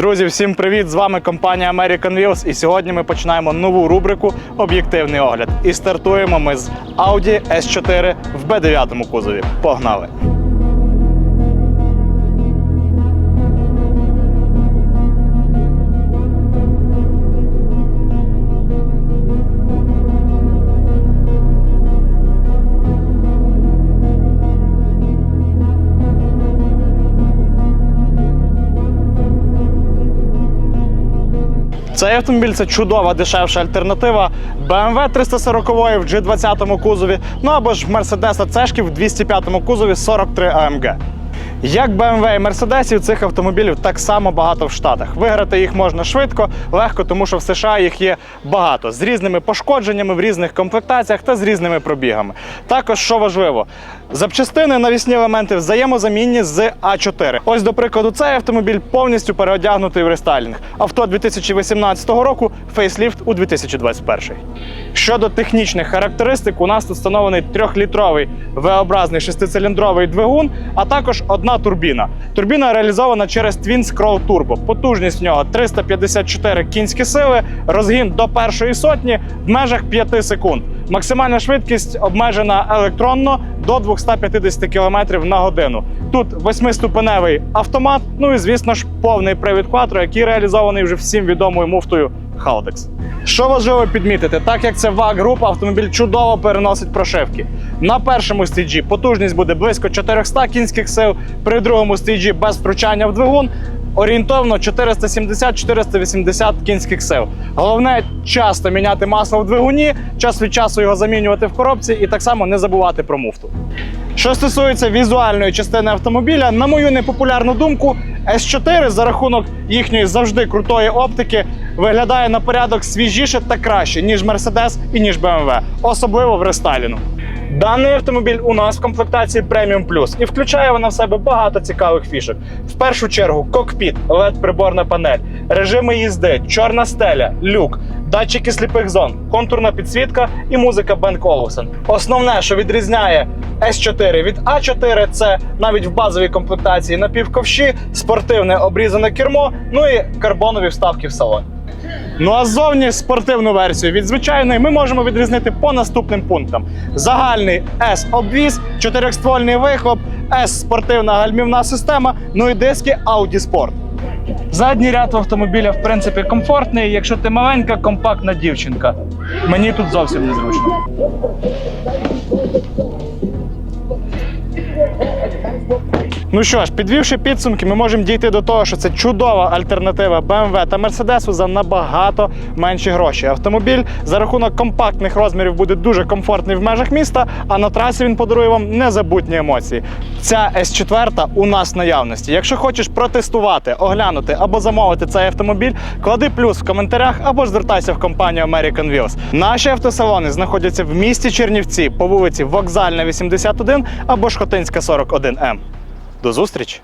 Друзі, всім привіт! З вами компанія American Wheels. І сьогодні ми починаємо нову рубрику Об'єктивний огляд. І стартуємо ми з Audi S4 в B9 кузові. Погнали! Цей автомобіль це чудова дешевша альтернатива BMW 340 в G20 кузові, ну або ж Mercedes C в 205 кузові 43 AMG. Як BMW і Mercedes, цих автомобілів так само багато в Штатах. Виграти їх можна швидко, легко, тому що в США їх є багато з різними пошкодженнями в різних комплектаціях та з різними пробігами. Також, що важливо, запчастини навісні елементи взаємозамінні з А4. Ось, до прикладу, цей автомобіль повністю переодягнутий в рестайлінг. Авто 2018 року, фейсліфт у 2021. Щодо технічних характеристик, у нас тут встановлений трьохлітровий V-образний шестициліндровий двигун, а також одна турбіна. Турбіна реалізована через Twin Scroll Turbo. Потужність в нього 354 кінські сили, розгін до першої сотні в межах 5 секунд. Максимальна швидкість обмежена електронно до 250 км на годину. Тут восьмиступеневий автомат, ну і звісно ж повний привід Quattro, який реалізований вже всім відомою муфтою Haldex. Що важливо підмітити, так як це ваг група, автомобіль чудово переносить прошивки. На першому стейджі потужність буде близько 400 кінських сил, при другому стейджі без втручання в двигун. Орієнтовно 470-480 кінських сил. Головне часто міняти масло в двигуні, час від часу його замінювати в коробці і так само не забувати про муфту. Що стосується візуальної частини автомобіля, на мою непопулярну думку, S4 за рахунок їхньої завжди крутої оптики виглядає на порядок свіжіше та краще, ніж Mercedes і ніж BMW, особливо в рестайлінгу. Даний автомобіль у нас в комплектації Premium Plus і включає вона в себе багато цікавих фішок. В першу чергу кокпіт, led приборна панель, режими їзди, чорна стеля, люк, датчики сліпих зон, контурна підсвітка і музика Бен Олufsen. Основне, що відрізняє S4 від A4, це навіть в базовій комплектації напівковші, спортивне обрізане кермо, ну і карбонові вставки в салон. Ну а ззовні спортивну версію від звичайної ми можемо відрізнити по наступним пунктам: загальний S-обвіз, чотирьохствольний вихлоп, S-спортивна гальмівна система, ну і диски Audi Sport. Задній ряд автомобіля, в принципі, комфортний, якщо ти маленька, компактна дівчинка. Мені тут зовсім незручно. Ну що ж, підвівши підсумки, ми можемо дійти до того, що це чудова альтернатива BMW та Mercedes за набагато менші гроші. Автомобіль за рахунок компактних розмірів буде дуже комфортний в межах міста, а на трасі він подарує вам незабутні емоції. Ця S4 у нас в наявності. Якщо хочеш протестувати, оглянути або замовити цей автомобіль, клади плюс в коментарях або звертайся в компанію American Wheels. Наші автосалони знаходяться в місті Чернівці по вулиці Вокзальна, 81 або Шхотинська, 41М. До зустрічі!